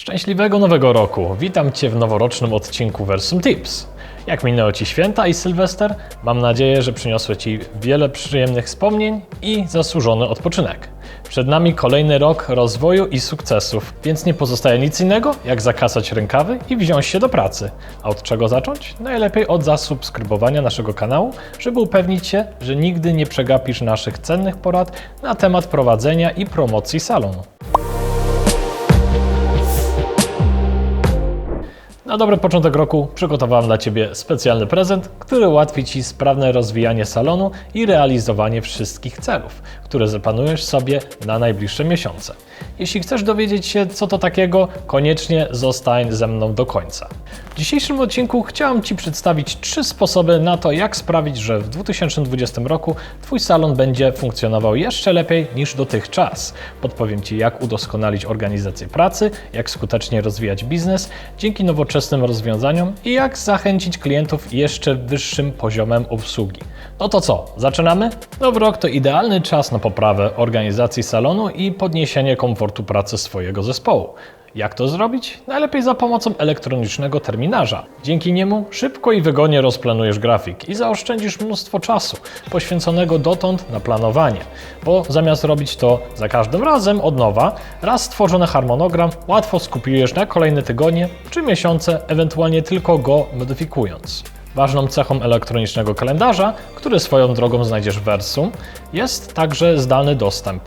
Szczęśliwego Nowego Roku! Witam Cię w noworocznym odcinku Versum Tips. Jak minęło Ci święta i Sylwester? Mam nadzieję, że przyniosły Ci wiele przyjemnych wspomnień i zasłużony odpoczynek. Przed nami kolejny rok rozwoju i sukcesów, więc nie pozostaje nic innego, jak zakasać rękawy i wziąć się do pracy. A od czego zacząć? Najlepiej od zasubskrybowania naszego kanału, żeby upewnić się, że nigdy nie przegapisz naszych cennych porad na temat prowadzenia i promocji salonu. Na dobry początek roku przygotowałem dla Ciebie specjalny prezent, który ułatwi Ci sprawne rozwijanie salonu i realizowanie wszystkich celów, które zaplanujesz sobie na najbliższe miesiące. Jeśli chcesz dowiedzieć się, co to takiego, koniecznie zostań ze mną do końca. W dzisiejszym odcinku chciałem Ci przedstawić trzy sposoby na to, jak sprawić, że w 2020 roku Twój salon będzie funkcjonował jeszcze lepiej niż dotychczas. Podpowiem Ci, jak udoskonalić organizację pracy, jak skutecznie rozwijać biznes dzięki nowoczesnym rozwiązaniom i jak zachęcić klientów jeszcze wyższym poziomem obsługi. No to co, zaczynamy? Nowy rok to idealny czas na poprawę organizacji salonu i podniesienie komfortu pracy swojego zespołu. Jak to zrobić? Najlepiej za pomocą elektronicznego terminarza. Dzięki niemu szybko i wygodnie rozplanujesz grafik i zaoszczędzisz mnóstwo czasu poświęconego dotąd na planowanie, bo zamiast robić to za każdym razem od nowa, raz stworzony harmonogram łatwo skupiujesz na kolejne tygodnie czy miesiące, ewentualnie tylko go modyfikując. Ważną cechą elektronicznego kalendarza, który swoją drogą znajdziesz w Versum, jest także zdalny dostęp.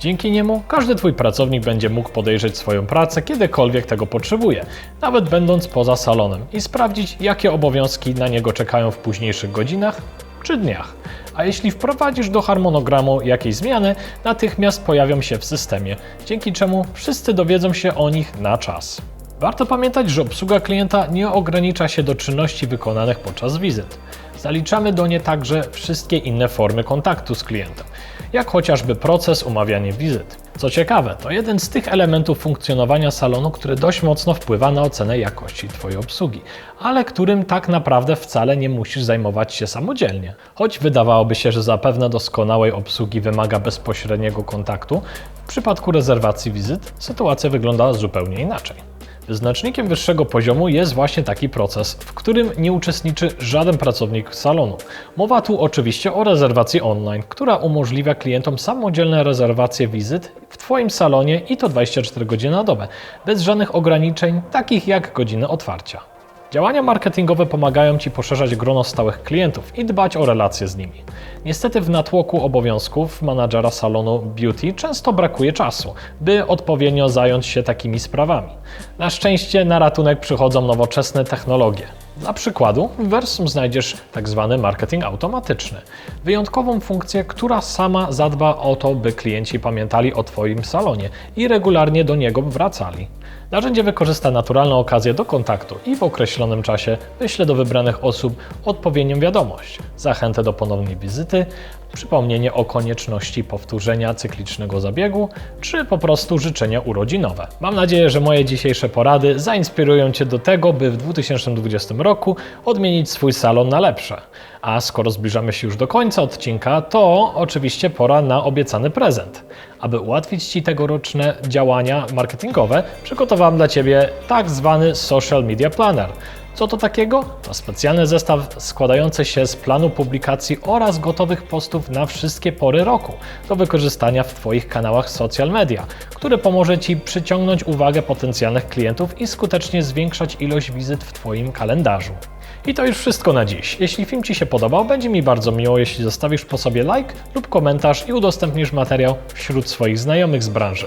Dzięki niemu każdy Twój pracownik będzie mógł podejrzeć swoją pracę kiedykolwiek tego potrzebuje, nawet będąc poza salonem i sprawdzić, jakie obowiązki na niego czekają w późniejszych godzinach czy dniach. A jeśli wprowadzisz do harmonogramu jakieś zmiany, natychmiast pojawią się w systemie, dzięki czemu wszyscy dowiedzą się o nich na czas. Warto pamiętać, że obsługa klienta nie ogranicza się do czynności wykonanych podczas wizyt. Zaliczamy do nie także wszystkie inne formy kontaktu z klientem, jak chociażby proces umawiania wizyt. Co ciekawe, to jeden z tych elementów funkcjonowania salonu, który dość mocno wpływa na ocenę jakości Twojej obsługi, ale którym tak naprawdę wcale nie musisz zajmować się samodzielnie. Choć wydawałoby się, że zapewne doskonałej obsługi wymaga bezpośredniego kontaktu, w przypadku rezerwacji wizyt sytuacja wygląda zupełnie inaczej. Wyznacznikiem wyższego poziomu jest właśnie taki proces, w którym nie uczestniczy żaden pracownik salonu. Mowa tu oczywiście o rezerwacji online, która umożliwia klientom samodzielne rezerwacje wizyt w Twoim salonie i to 24 godziny na dobę, bez żadnych ograniczeń, takich jak godziny otwarcia. Działania marketingowe pomagają Ci poszerzać grono stałych klientów i dbać o relacje z nimi. Niestety w natłoku obowiązków menadżera salonu beauty często brakuje czasu, by odpowiednio zająć się takimi sprawami. Na szczęście na ratunek przychodzą nowoczesne technologie. Dla przykładu w Versum znajdziesz tzw. marketing automatyczny. Wyjątkową funkcję, która sama zadba o to, by klienci pamiętali o Twoim salonie i regularnie do niego wracali. Narzędzie wykorzysta naturalną okazję do kontaktu i w określonym czasie wyśle do wybranych osób odpowiednią wiadomość, zachętę do ponownej wizyty, przypomnienie o konieczności powtórzenia cyklicznego zabiegu, czy po prostu życzenia urodzinowe. Mam nadzieję, że moje dzisiejsze porady zainspirują Cię do tego, by w 2020 roku odmienić swój salon na lepsze. A skoro zbliżamy się już do końca odcinka, to oczywiście pora na obiecany prezent. Aby ułatwić Ci tegoroczne działania marketingowe, przygotowałem dla Ciebie tak zwany Social Media Planner. Co to takiego? To specjalny zestaw składający się z planu publikacji oraz gotowych postów na wszystkie pory roku do wykorzystania w Twoich kanałach social media, który pomoże Ci przyciągnąć uwagę potencjalnych klientów i skutecznie zwiększać ilość wizyt w Twoim kalendarzu. I to już wszystko na dziś. Jeśli film Ci się podobał, będzie mi bardzo miło, jeśli zostawisz po sobie like lub komentarz i udostępnisz materiał wśród swoich znajomych z branży.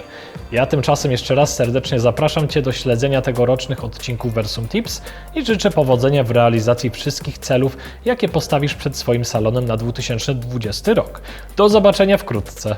Ja tymczasem jeszcze raz serdecznie zapraszam Cię do śledzenia tegorocznych odcinków Versum Tips i życzę powodzenia w realizacji wszystkich celów, jakie postawisz przed swoim salonem na 2020 rok. Do zobaczenia wkrótce.